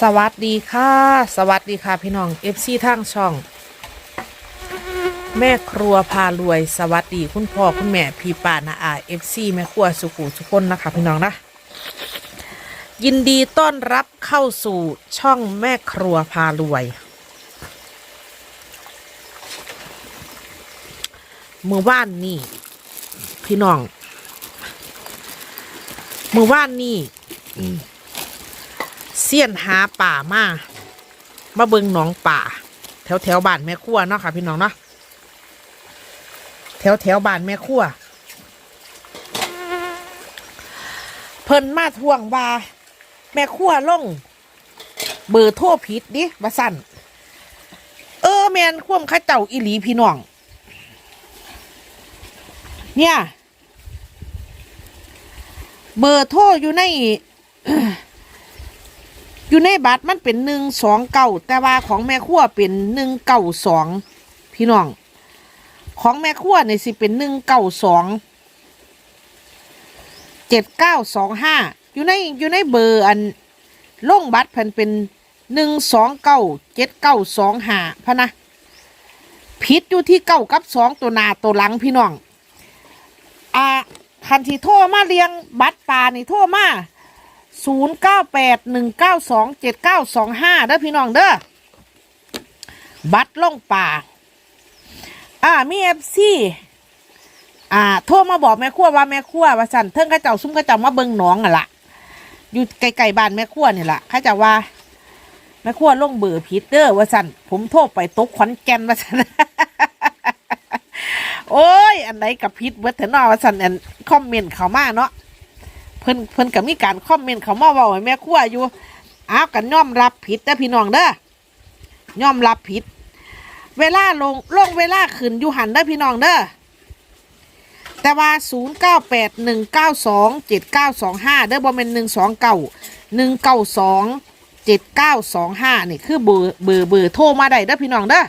สวัสดีค่ะ สวัสดีค่ะพี่น้อง FC ทางช่อง แม่ครัวพารวย สวัสดีคุณพ่อคุณแม่พี่ป้านาอา FC แม่ครัวสุขุสุคนนะคะพี่น้องนะ ยินดีต้อนรับเข้าสู่ช่องแม่ครัวพารวยมือว่านนี่พี่น้องมือว่านนี่ เสี้ยนหาป่ามามาเบิงหนองป่า แถวแถวบ้านแม่ขั้วเนาะค่ะพี่น้องเนาะแถวแถวบ้านแม่ขั้วเพิ่นมาทวงว่า แม่ขั้วลง เบอร์โทรผิดดิมาสั่นเออแมนควมข้าเจ้าอีหลีพี่น้อง เนี่ย เบอร์โทรอยู่ใน อยู่ในบัตรมันเป็นหนึ่งสองเก้าแต่ว่าของแม่ขั้วเป็นหนึ่งเก้าสองพี่น้อง ของแม่ขั้วเนี่ยสิเป็นหนึ่งเก้าสองเจ็ดเก้าสองห้าอยู่ในอยู่ในเบอร์อันลงบัตรเพันเป็นหนึ่งสองเก้าเจ็ดเก้าสองห้าพะนะผิดอยู่ที่เก้ากับสองตัวหนาตัวหลังพี่น้องอ่าคันที่โทรมาเรียงบัตรปลานี่โทรมา ศูนย์เก้าแปดหนึ่งเก้าสองเจ็ดเก้าสองห้าเด้อพี่น้องเด้อบัตรล่องป่า อ่ามีเอฟซีอ่า โทรมาบอกแม่ครัวว่าแม่ครัวว่าสันเทิงข้าเจ้าซุ่มข้าเจ้ามาเบิงหนองอะละอยู่ไกลๆบ้านแม่ครัวนี่ล่ะข้าเจ้าว่าแม่ครัวลงเบอร์ผิดเด้อว่าสันผมโทรไปตกขอนแก่นว่าสันโอ้ย อันไหนกับพิษเบิดเถอะเนอว่าสันอันคอมเมนต์เขามาเนาะ เพิ่นเพิ่นก็มีการคอมเมนต์เขามาเว้าให้แม่ครัวอยู่อ้าวกันยอมรับผิดเด้พี่น้องเด้อยอมรับผิด เวลาลงลงเวลาขึ้นอยู่หันเด้อพี่น้องเด้อแต่ว่า 0 9 8 1 9 2 7 9 2 5 เด้อบ่แม่น1 2 9 1 9 2 7 9 2 5 นี่คือเบอร์เบอร์เบอร์โทรมาได้เด้อพี่น้องเด้อ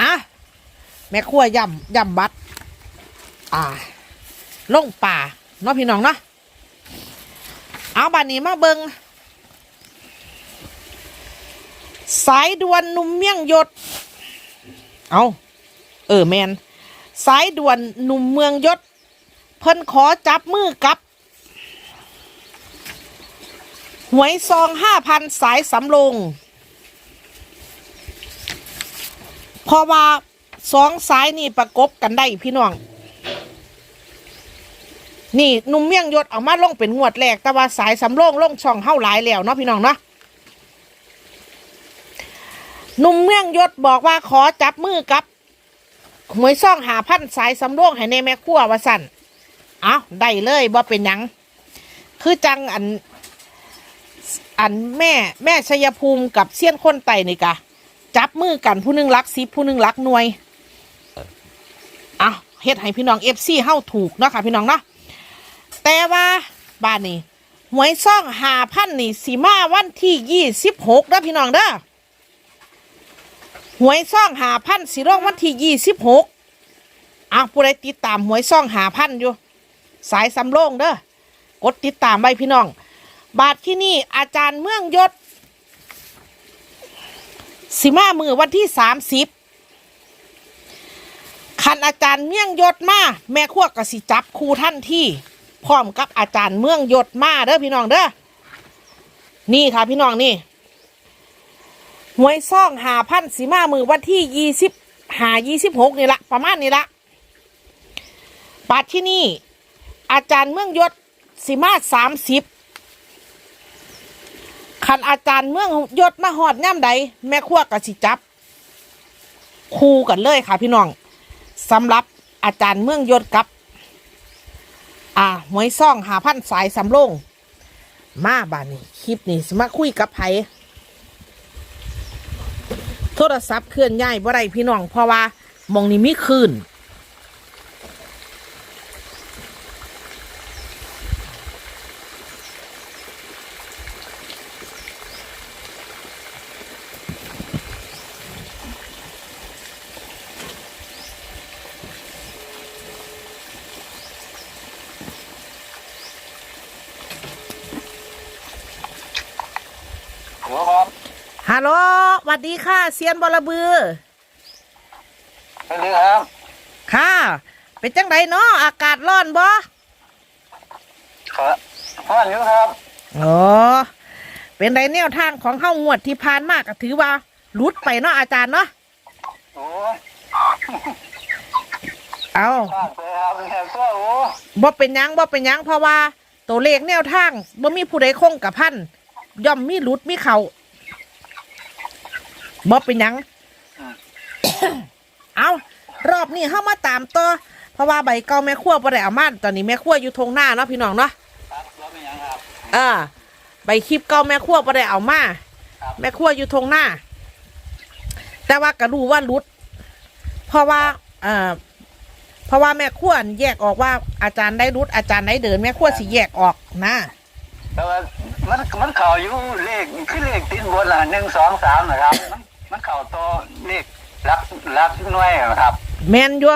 อะแม่ครัวย่ำย่ำบัตรอ่าลงป่า เนาะพี่น้องเนาะเอาบานนี้มาเบิงสายด่วนนุ่มเมี่ยงยศ เอาเออแมนสายด่วนหนุ่มเมืองยศ เพิ่นขอจับมือกับ หวยซองห้าพันสายสำโรงเพราะว่าสองสายนี่ประกบกันได้พี่น้อง นี่นุ่มเมี่ยงยศเอามาลงเป็นงวดแรกแต่ว่าสายสำโรงลงช่องเฮาหลายแล้วเนาะพี่น้องเนาะนุ่มเมี่ยงยศบอกว่าขอจับมือกับหวยซ่องหาพันสายสำโรงให้ในแม่ครัววาสันเอาได้เลยบ่เป็นหยัง คือจังอัน อันแม่แม่ชัยภูมิกับเซียนคนไตนี่กะ จับมือกันผู้หนึงรักสิผู้หนึงรักหน่วยเอาเฮ็ดให้พี่น้องเอฟซีเฮาถูกเนาะค่ะพี่น้องเนาะ บ้านนี้หวยซ่องหาพันนี่สีมาวันที่ยี่สิบหกนะพี่น้องเด้อหวยซ่องหาพันสีร่องวันที่ยี่สิบหกอะผู้ใดติดตามหวยซ่องหาพันอยู่ สายสำโรงเด้อกดติดตามไว้พี่น้อง บาทที่นี่อาจารย์เมืองยศสิมามือวันที่สามสิบคันอาจารย์เมี่ยงยศมาแม่ขั้วกสิจับครูท่านที่ พร้อมกับอาจารย์เมืองยศมาเด้อพี่น้องเด้อนี่ค่ะพี่น้องนี่หวยซ่องหาพันสีมามือวันที่ยี่สิบหายี่สิบหกนี่ละประมาณนี้ละปัดที่นี่ อาจารย์เมืองยศสีมาสามสิบคันอาจารย์เมืองยศมาหอดย่ำใดแม่ขั้วกับสิจับ คู่กันเลยค่ะพี่น้องสำหรับอาจารย์เมืองยศกับ อ่าหวยซ่องหาพันสายสำโรงมาบ้านนี้คลิปนี้สมาคุยกับไผโทรศัพท์เคลื่อนย้ายบ่ได้พี่น้องเพราะว่ามองนี้มีคืน ฮัลโหลสวัสดีค่ะ เซียนบอระบือสวัสดีครับ ค่ะ เป็นจังไดเนาะอากาศร้อนบ่ครับพ่ออยู่ครับโอ้เป็นไดแนวทางของเฮ้างวดที่ผ่านมากก็ถือว่าหลุดไปเนาะอาจารย์เนาะโอ้ยเอาพลาดไปครับแค่ตัวโอ้บ่เป็นหยังบ่เป็นหยังเพราะว่า ตัวเลขแนวทางบ่มีผู้ใดคงกับพันย่อมมีหลุดมีเขา บ่เป็นหยัง เอารอบนี้เข้ามาตามต่อเพราะว่าใบเก่าแม่ครัวบ่ได้เอามาตอนนี้แม่ครัวอยู่ทงหน้าเนาะพี่น้องเนาะครับรถเป็นยังครับเออใบคลิปเก่าแม่ครัวบ่ได้เอามาครับแม่ครัวอยู่ทงหน้า แต่ว่าก็รู้ว่ารุด เพราะว่าเอ่อเพราะว่าแม่ครัวนี่แยกออกว่าอาจารย์ได้รุดอาจารย์ได้เดินแม่ครัวสิแยกออกนะแต่ว่ามันมันเข่าอยู่เลขคือเลขติดบนอะหนึ่งสองสามนะครับ มันมันเข่าตัวเลขรักรักน้อยนะครับ แมนอยู่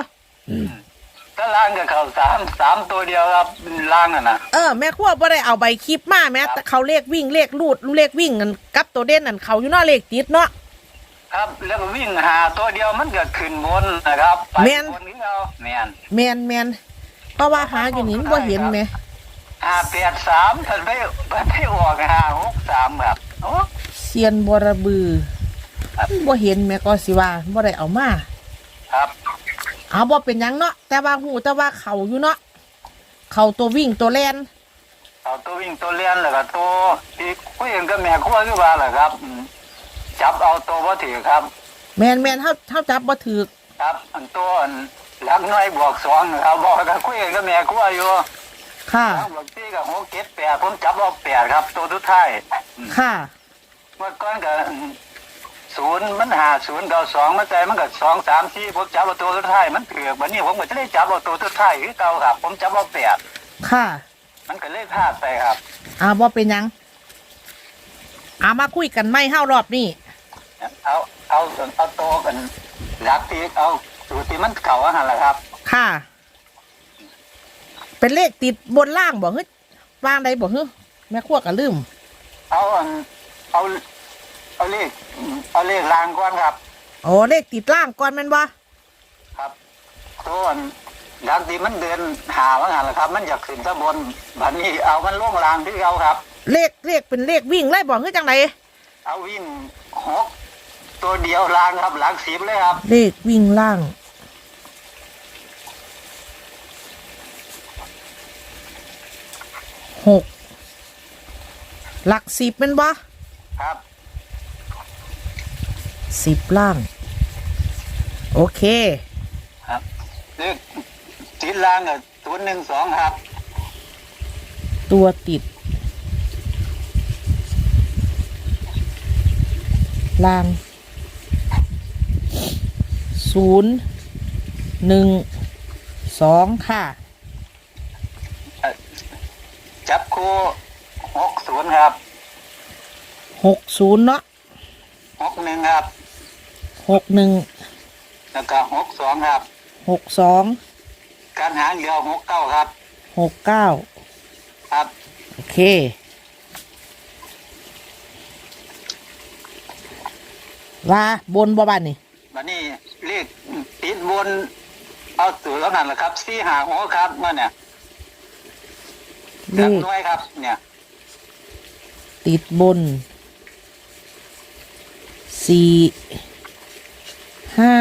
ถ้าล่างก็เข่าสามสามตัวเดียวครับล่างอะนะเออแม่ครัวบ่ได้เอาใบคลิปมาแม้แต่เขาเลขวิ่งเลขลูดเลขวิ่งกันกับตัวเด่นนั่นเขาอยู่เนอกเลขติดเนาะ ครับ แล้วก็วิ่งหาตัวเดียวมันก็ขึ้นบนนะครับไปแม่น บนนี้เราแม่นแมนแมนเพราะว่าหาอยู่นี่บ่เห็นไหมห้าแปดสามท่านไปไปออกห้าหกสามครับโอ้เซียนบรบือ ครับ บ่เห็นแม่ก็สิว่าบ่ได้เอามาครับ เอาบ่เป็นหยังเนาะแต่ว่าหูแต่ว่าเขาอยู่เนาะเขาตัววิ่งตัวแลนเอาตัววิ่งตัวเลียนแล้วก็ตัวที่คุยกันกับแม่ครัวคือว่าแหละครับอืมจับเอาตัวบ่ถือครับ แมนแมนเฮาเฮาจับบ่ถูกครับอันตัวอันหลักน้อยบวกสองนะครับบอกกันคุยกันกับแม่ครัวอยู่ค่ะ หลักบวกสี่กับหกเจ็ดแปดผมจับเอาแปดครับ ตัวทุดท้ายอืมค่ะ เมื่อก่อนก็อืม ศูนย์มันหาศูนย์เก้าสองมันใจมันก็สองสามสี่ผมจับเอาตัวทุดท้ายมันเถือกวันนี้ผมก็จะได้จับเอาตัวทุดท้ายคือเก่าครับ ผมจับเอาแปดค่ะมันก็เลยพลาดไปครับอ่าบ่เป็นหยังเอามาคุยกันไม่เฮารอบนี้เอาเอาเอาโตวกันรักที่เอาสูตรที่มันเก่าอะหั่นแหละครับ ค่ะ เป็นเลขติดบนล่างบ่ฮึวางใดบ่ฮึแม่ครัวก็ลืม เอาอันเอาเอาเลข เอาเลขรางก่อนครับ โอ้เลขติดล่างก่อนแม่นบ่ครับตัวอันรักที่มันเดินหาว่าหั่นแหละครับ มันอยากขึ้นตะบนบัดนี้เอามันล่วงรางที่เอาครับ เลขเลขเป็นเลขวิ่งไล่บ่ฮึจังไดเอาวิ่งหกตัวเดียวรางครับ หลักสิบเลยครับ เลขวิ่งล่าง หกหลักสิบเป็นบ่ครับ สิบล่าง โอเค ครับเลขติดรางกับตัวหนึ่งสองครับ ตัวติด ล่างศูนย์หนึ่งสองค่ะ จับคู่หกศูนย์ครับหกศูนย์เนาะหกหนึ่งครับ หกหนึ่งแล้วก็หกสองครับ หกสองการหางเดียวหกเก้าครับ หกเก้าครับ โอเค ว่าบนบ่บ้านนี่วันนี้เรียกติดบน เอาตัวแล้วนั่นแหละครับสี่หาหัวครับเมื่อเนี่ยเลหลักขน้อยครับ เนี่ยติดบนสี่ ห้า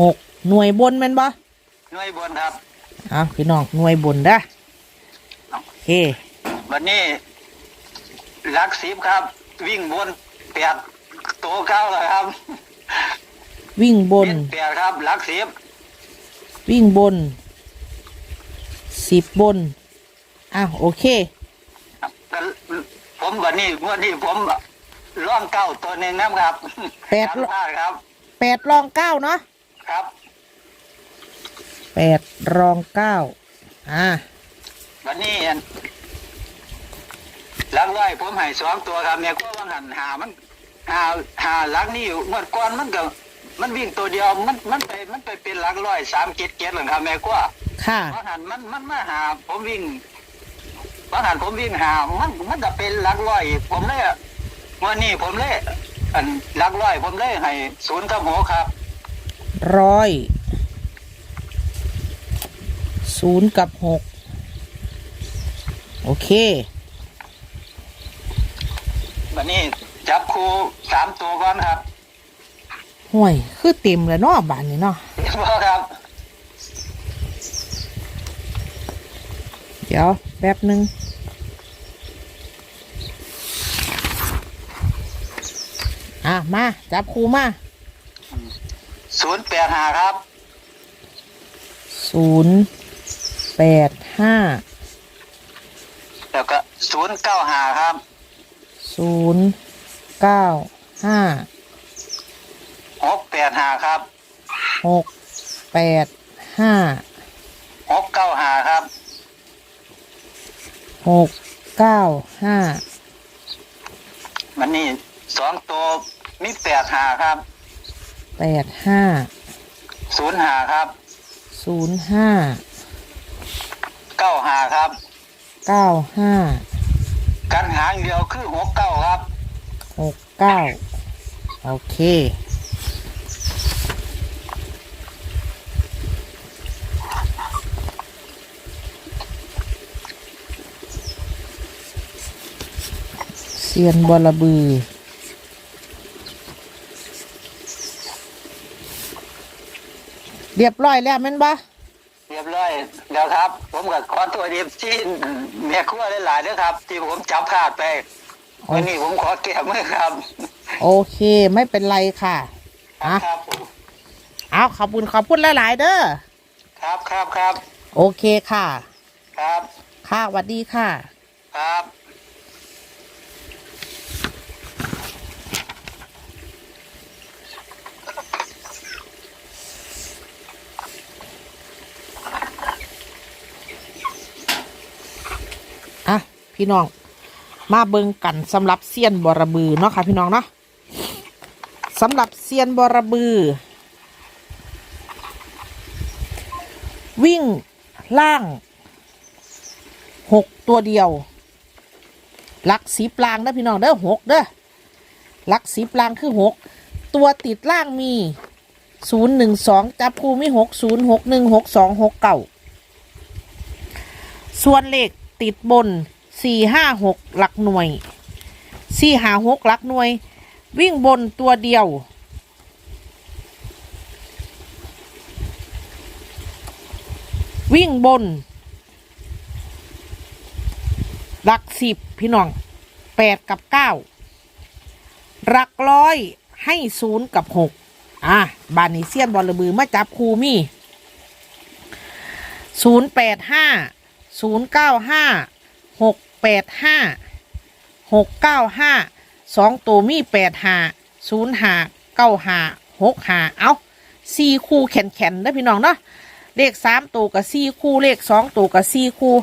หกหน่วยบนแม่นบ่หน้อยบนครับเอาพี่น้องหน่วยบนเด้อโอเควันนี้หลักสิบครับ วิ่งบนแปดตัวเก้าเลยครับ วิ่งบนเป็นแปดครับหลักสิบวิ่งบนสิบบนอ้าวโอเคครับก็ผมวันนี้งวันนี้ผมร่องเก้าตัวหนึ่งนะครับแปดจำได้ครับ แปดรองเก้าเนาะครับแปดรองเก้าอ่าวันนี้อันหลักร้อยผมให้สองตัวครับเนี่ยก็ว่าหันหามันหาหาหลักนี่อยู่เมื่อก่อนมันก็มันวิ่งตัวเดียวมันมันไปมันไปเป็นหลักร้อยสามเจ็ดเจ็ดหรือครับแม่กว่าค่ะว่าหันมันมันมาหา ผมวิ่งว่าหันผมวิ่งหามันมันจะเป็นหลักร้อย ผมเลยวันนี้ผมเลย อันลักร้อยผมเลยให้ศูนย์กับหกครับ ร้อยศูนย์กับหกโอเค วันนี้จับครูสามตัวก่อนครับห่วย คือเต็มแล้วเนาะบานนี้เนาะเรียบร้อยครับ เดี๋ยวแป๊บหนึ่ง อะมา จับครูมาศูนย์แปดห้าครับศูนย์แปดห้าแล้วก็ศูนย์เก้าห้าครับศูนย์เก้าห้าหกแปดห้าครับหกแปดห้าหกเก้าห้าครับหกเก้าห้าวันนี้ สองตัวมีแปดห้าครับแปดห้าศูนย์ห้าครับศูนย์ห้าเก้าห้าครับเก้าห้ากันหางเดียวคือหกเก้าครับหกเก้าโอเคเซียนบอระบือ เรียบร้อยแล้วแม่นบ่เรียบร้อยแล้วครับ ผมก็ขอตัวดีที่แม่ครัวหลายๆด้วยครับ ที่ผมจับพลาดไปวันนี้ผมขอแก้มือครับ โอเคไม่เป็นไรค่ะอะครับผมเอาขอบคุณขอบคุณหลายๆเด้อครับครับครับโอเคค่ะ ครับ ค่ะสวัสดีค่ะ ครับ พี่น้อง มาเบิงกันสำหรับเซียนบอระบือเนาะค่ะพี่น้องเนาะสำหรับเซียนบอระบือ วิ่งล่างหกตัวเดียวลักสีปลางนะพี่น้องเด้อหกเด้อลักสีปลางคือหกตัวติดล่างมีศูนย์หนึ่งสองจับคูมีหกศูนย์หกหนึ่งหกสองหกเก้าส่วนเลขติดบน สี่ห้าหกหลักหน่วยสี่หาหกหลักหน่วย วิ่งบนตัวเดียว วิ่งบน หลักสิบพี่น้องแปดกับเก้าหลักร้อยให้ศูนย์กับหกอะบานนี้เซียนบอลระบือมาจับคูมี่ศูนย์แปดห้าศูนย์เก้าห้าหก แปดห้าหกเก้าห้าสองตัวมีแปดห้าศูนย์ห้าเก้าห้าหกห้าเอาสี่คู่แข็นแข็นนะพี่น้องเนาะเลขสามตัวกับสี่คู่เลขสองตัวกับสี่คู่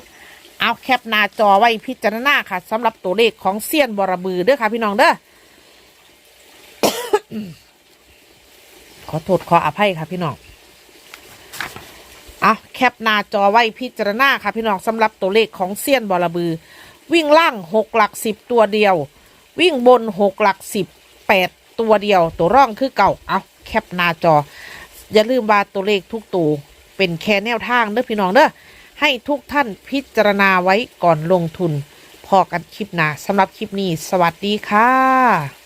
เอาแคปหน้าจอไว้พิจารณาค่ะสำหรับตัวเลขของเซียนบอระบือเด้อค่ะพี่น้องเด้อขอโทษขออภัยค่ะพี่น้องเอะแคปหน้าจอไว้พิจารณาค่ะพี่น้องสำหรับตัวเลขของเซียนบอระบือ วิ่งล่างหกหลักสิบตัวเดียว วิ่งบนหกหลักสิบแปดตัวเดียว ตัวร่องคือเก่าเอาแคปหน้าจอ อย่าลืมว่าตัวเลขทุกตัวเป็นแค่แนวทางเด้อพี่น้องเด้อให้ทุกท่านพิจารณาไว้ก่อนลงทุน พอกันคลิปหน้าสำหรับคลิปนี้ สวัสดีค่ะ